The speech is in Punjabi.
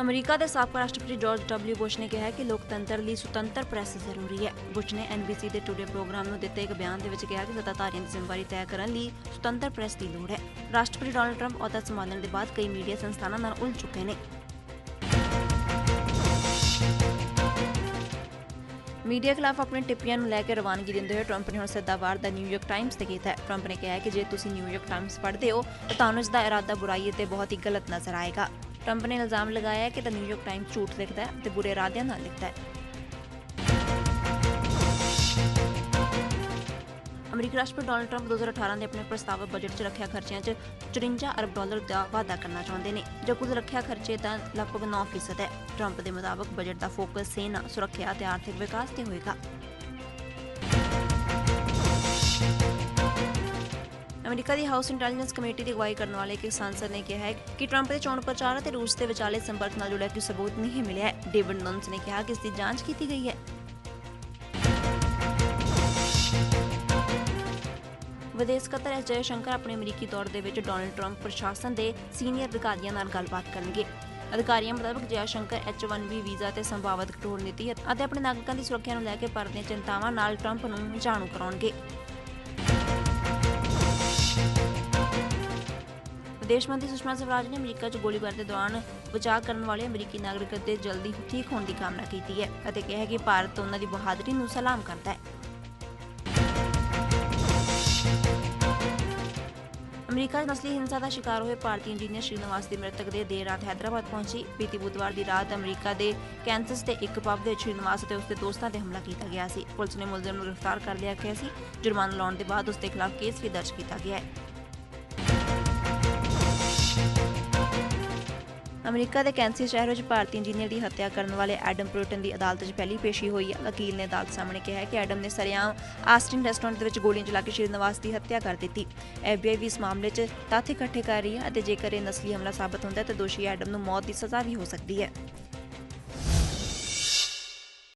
ਅਮਰੀਕਾ ਦੇ ਸਾਬਕਾ ਰਾਸ਼ਟਰਪਤੀ ਜਾਰਜ ਡਬਲਿਊ ਬੁਸ਼ ਨੇ ਕਿਹਾ ਕਿ ਲੋਕਤੰਤਰ ਲਈ ਸੁਤੰਤਰ ਪ੍ਰੈਸ ਜ਼ਰੂਰੀ ਹੈ। ਬੁਸ਼ ਨੇ NBC ਦੇ ਟੂਡੇ ਪ੍ਰੋਗਰਾਮ ਨੂੰ ਦਿੱਤੇ ਇੱਕ ਬਿਆਨ ਦੇ ਵਿੱਚ ਕਿਹਾ ਕਿ ਸੱਤਾਧਾਰੀਆਂ ਦੀ ਜ਼ਿੰਮੇਵਾਰੀ ਤੈਅ ਕਰਨ ਲਈ ਸੁਤੰਤਰ ਪ੍ਰੈਸ ਦੀ ਲੋੜ ਹੈ। ਰਾਸ਼ਟਰਪਤੀ ਡੋਨਾਲਡ ਟਰੰਪ ਅਹੁਦਾ ਸੰਭਾਲਣ ਦੇ ਬਾਅਦ ਕਈ ਮੀਡੀਆ ਸੰਸਥਾਨਾਂ ਨਾਲ ਉਲਝ ਚੁੱਕੇ ਨੇ। ਮੀਡੀਆ ਖਿਲਾਫ ਆਪਣੇ ਟਿੱਪਣੀਆਂ ਨੂੰ ਲੈ ਕੇ ਰਵਾਨਗੀ ਦਿੰਦੇ ਹੋਏ ਟਰੰਪ ਨੇ ਹੁਣ ਸਿੱਧਾ ਵਾਰ ਦਾ ਨਿਊਯਾਰਕ ਟਾਈਮਜ਼ ਤੇ ਕੀਤਾ ਹੈ। ਟਰੰਪ ਨੇ ਕਿਹਾ ਹੈ ਕਿ ਜੇ ਤੁਸੀਂ ਨਿਊਯਾਰਕ ਟਾਈਮਜ਼ ਪੜ੍ਹਦੇ ਹੋ, ਤਾਂ ਤੁਹਾਨੂੰ ਇਸ ਦਾ ਇਰਾਦਾ, ਬੁਰਾਈ ਅਤੇ ਬਹੁਤ ਹੀ ਗਲਤ ਨਜ਼ਰ ਆਏਗਾ। ਟਰੰਪ ਨੇ ਇਲਜ਼ਾਮ ਲਗਾਇਆ ਕਿ ਤਾਂ ਨਿਊਯਾਰਕ ਟਾਈਮਜ਼ ਝੂਠ ਲਿਖਦਾ ਹੈ ਅਤੇ ਬੁਰੇ ਇਰਾਦਿਆਂ ਨਾਲ ਲਿਖਦਾ ਹੈ। ਅਮਰੀਕੀ ਰਾਸ਼ਟਰਪਤੀ ਡੋਨਾਲਡ ਟਰੰਪ 2018 ਦੇ ਆਪਣੇ ਪ੍ਰਸਤਾਵਿਤ ਬਜਟ 'ਚ ਰੱਖਿਆ ਖਰਚਿਆਂ 'ਚ 54 ਅਰਬ ਡਾਲਰ ਦਾ ਵਾਧਾ ਕਰਨਾ ਚਾਹੁੰਦੇ ਨੇ। ਜੋ ਕੁੱਲ ਰੱਖਿਆ ਖਰਚੇ ਦਾ ਲਗਭਗ 9% ਹੈ। ਟਰੰਪ ਦੇ ਮੁਤਾਬਕ ਬਜਟ ਦਾ ਫੋਕਸ ਸੈਨਾ, ਸੁਰੱਖਿਆ ਅਤੇ ਆਰਥਿਕ ਵਿਕਾਸ ਤੇ ਹੋਏਗਾ। ਅਮਰੀਕਾ ਦੀ ਹਾਊਸ ਇੰਟੈਲੀਜੈਂਸ ਕਮੇਟੀ ਦੀ ਅਗਵਾਈ ਕਰਨ ਵਾਲੇ ਇੱਕ ਸੰਸਦ ਨੇ ਕਿਹਾ ਹੈ ਕਿ ਟਰੰਪ ਦੇ ਚੋਣ ਪ੍ਰਚਾਰ ਅਤੇ ਰੂਸ ਦੇ ਵਿਚਾਲੇ ਸੰਪਰਕ ਨਾਲ ਜੁੜਿਆ ਕੋਈ ਸਬੂਤ ਨਹੀਂ ਮਿਲਿਆ ਹੈ। ਡੇਵਿਡ ਨੰਸ ਨੇ ਕਿਹਾ ਕਿ ਇਸ ਦੀ ਜਾਂਚ ਕੀਤੀ ਗਈ ਹੈ। ਵਿਦੇਸ਼ ਸਕੱਤਰ ਐਸ ਜੈ ਸ਼ੰਕਰ ਆਪਣੇ ਅਮਰੀਕੀ ਦੌਰੇ ਦੇ ਵਿੱਚ ਡੋਨਾਲਡ ਟਰੰਪ ਪ੍ਰਸ਼ਾਸਨ ਦੇ ਸੀਨੀਅਰ ਅਧਿਕਾਰੀਆਂ ਨਾਲ ਗੱਲਬਾਤ ਕਰਨਗੇ। ਅਧਿਕਾਰੀਆਂ ਮੁਤਾਬਕ ਜੈ ਸ਼ੰਕਰ H1B ਵੀਜ਼ਾ ਤੇ ਸੰਭਾਵਿਤ ਕਠੋਰ ਨੀਤੀ ਅਤੇ ਆਪਣੇ ਨਾਗਰਿਕਾਂ ਦੀ ਸੁਰੱਖਿਆ ਨੂੰ ਲੈ ਕੇ ਭਾਰਤ ਦੀਆਂ ਚਿੰਤਾਵਾਂ ਨਾਲ ਟਰੰਪ ਨੂੰ ਜਾਣੂ ਕਰਾਉਣਗੇ। ਵਿਦੇਸ਼ ਮੰਤਰੀ ਸੁਸ਼ਮਾ ਸਵਰਾਜ ਨੇ ਅਮਰੀਕਾ 'ਚ ਗੋਲੀਬਾਰ ਦੇ ਦੌਰਾਨ ਬਚਾਅ ਕਰਨ ਵਾਲੇ ਅਮਰੀਕੀ ਨਾਗਰਿਕ ਦੇ ਜਲਦੀ ਠੀਕ ਹੋਣ ਦੀ ਕਾਮਨਾ ਕੀਤੀ ਹੈ ਅਤੇ ਕਿਹਾ ਕਿ ਭਾਰਤ ਉਹਨਾਂ ਦੀ ਬਹਾਦਰੀ ਨੂੰ ਸਲਾਮ ਕਰਦਾ ਹੈ। ਅਮਰੀਕਾ 'ਚ ਨਸਲੀ ਹਿੰਸਾ ਦਾ ਸ਼ਿਕਾਰ ਹੋਏ ਭਾਰਤੀ ਇੰਜੀਨੀਅਰ ਸ਼੍ਰੀਨਿਵਾਸ ਦੀ ਮ੍ਰਿਤਕ ਦੇ ਦੇਰ ਰਾਤ ਹੈਦਰਾਬਾਦ ਪਹੁੰਚੀ। ਬੀਤੀ ਬੁੱਧਵਾਰ ਦੀ ਰਾਤ ਅਮਰੀਕਾ ਦੇ ਕੈਂਸਸ ਦੇ ਇੱਕ ਪਬ ਦੇ ਸ਼੍ਰੀਨਿਵਾਸ ਅਤੇ ਉਸਦੇ ਦੋਸਤਾਂ ਤੇ ਹਮਲਾ ਕੀਤਾ ਗਿਆ ਸੀ। ਪੁਲਿਸ ਨੇ ਮੁਲਜ਼ਮ ਨੂੰ ਗ੍ਰਿਫਤਾਰ ਕਰ ਲਿਆ ਗਿਆ ਸੀ। ਜੁਰਮਾਨਾ ਲਾਉਣ ਦੇ ਬਾਅਦ ਉਸ ਦੇ ਖਿਲਾਫ ਕੇਸ ਵੀ ਦਰਜ ਕੀਤਾ ਗਿਆ ਹੈ। ਅਮਰੀਕਾ ਦੇ ਕੈਂਸੀ ਸ਼ਹਿਰ ਵਿੱਚ ਭਾਰਤੀ ਇੰਜੀਨੀਅਰ ਦੀ ਹੱਤਿਆ ਕਰਨ ਵਾਲੇ ਐਡਮ ਪ੍ਰੋਟਨ ਦੀ ਅਦਾਲਤ 'ਚ ਪਹਿਲੀ ਪੇਸ਼ੀ ਹੋਈ। ਹੈ ਵਕੀਲ ਨੇ ਅਦਾਲਤ ਸਾਹਮਣੇ ਕਿਹਾ ਕਿ ਐਡਮ ਨੇ ਸਰਿਆਮ ਆਸਟਿਨ ਰੈਸਟੋਰੈਂਟ ਦੇ ਵਿੱਚ ਗੋਲੀਆਂ ਚਲਾ ਕੇ ਸ਼੍ਰੀਨਿਵਾਸ ਦੀ ਹੱਤਿਆ ਕਰ ਦਿੱਤੀ। ਐਫਬੀਆਈ ਵੀ ਇਸ ਮਾਮਲੇ 'ਚ ਤੱਥ ਇਕੱਠੇ ਕਰ ਰਹੀ ਹੈ ਅਤੇ ਜੇਕਰ ਇਹ ਨਸਲੀ ਹਮਲਾ ਸਾਬਤ ਹੁੰਦਾ ਹੈ ਤਾਂ ਦੋਸ਼ੀ ਐਡਮ ਨੂੰ ਮੌਤ ਦੀ ਸਜ਼ਾ ਵੀ ਹੋ ਸਕਦੀ ਹੈ।